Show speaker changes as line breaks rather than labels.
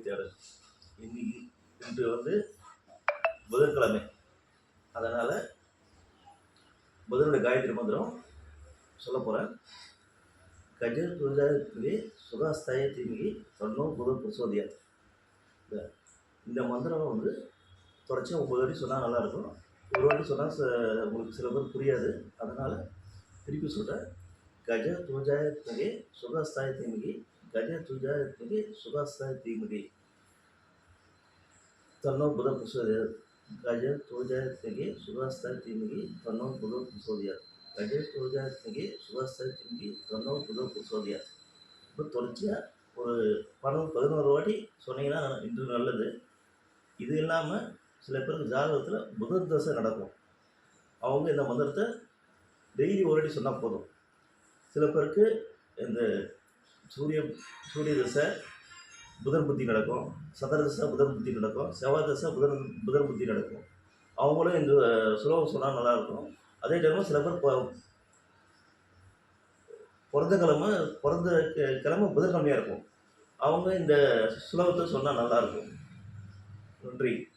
தேடல் இன்னைக்கு இன்று வந்து புதன்கிழமை. அதனால் புதனுடைய காயத்ரி மந்திரம் சொல்ல போகிறேன் கஜர் துரிதாயத்திலே சுகாஸ்தாய தீமிகி சொன்னோம் புதன் பிரசோதியா இந்த- இந்த மந்திரம் வந்து தொடர்ச்சியாக ஒம்பது வாட்டி சொன்னால் நல்லாயிருக்கும் ஒரு வாட்டி சொன்னால் உங்களுக்கு சில பேர் புரியாது. அதனால் திருப்பி சொல்கிறேன் கஜ துஜாய தீமிகி கஜ துஜாய தீமிகி சுகாஸ்தாய தீமிகி தன்னோ புத பிரசோதியார் கஜ துஜாய தீமிகி சுகாஸ்தாய தீமிகி தன்னோ புத பிரசோதியா கஜ துஜாய தீமிகி சுகாஸ்தாய தீமிகி தன்னோ புத பிரசோதியா இப்போ தொடர்ச்சியாக ஒரு பணம் பதினோரு வாட்டி சொன்னீங்கன்னா இன்று நல்லது. இது இல்லாமல் சில பேருக்கு ஜாதகத்தில் புதன் தசை நடக்கும். அவங்க இந்த மந்திரத்தை டெய்லி ஒரு வாட்டி சொன்னால் போதும். சில பேருக்கு இந்த சூரிய சூரிய தசை புதன் புத்தி நடக்கும் சதர தசை புதன் புத்தி நடக்கும் செவ்வாய் தசை புதன் புதன் புத்தி நடக்கும். அவங்களும் இந்த சுலபம் சொன்னால் நல்லாயிருக்கும் அதே டைமில் சில பேர் பிறந்த கிழமை பிறந்த கி- கிழமை புதன்கிழமையாக இருக்கும். அவங்க இந்த சுலபத்தை சொன்னால் நல்லாயிருக்கும் நன்றி.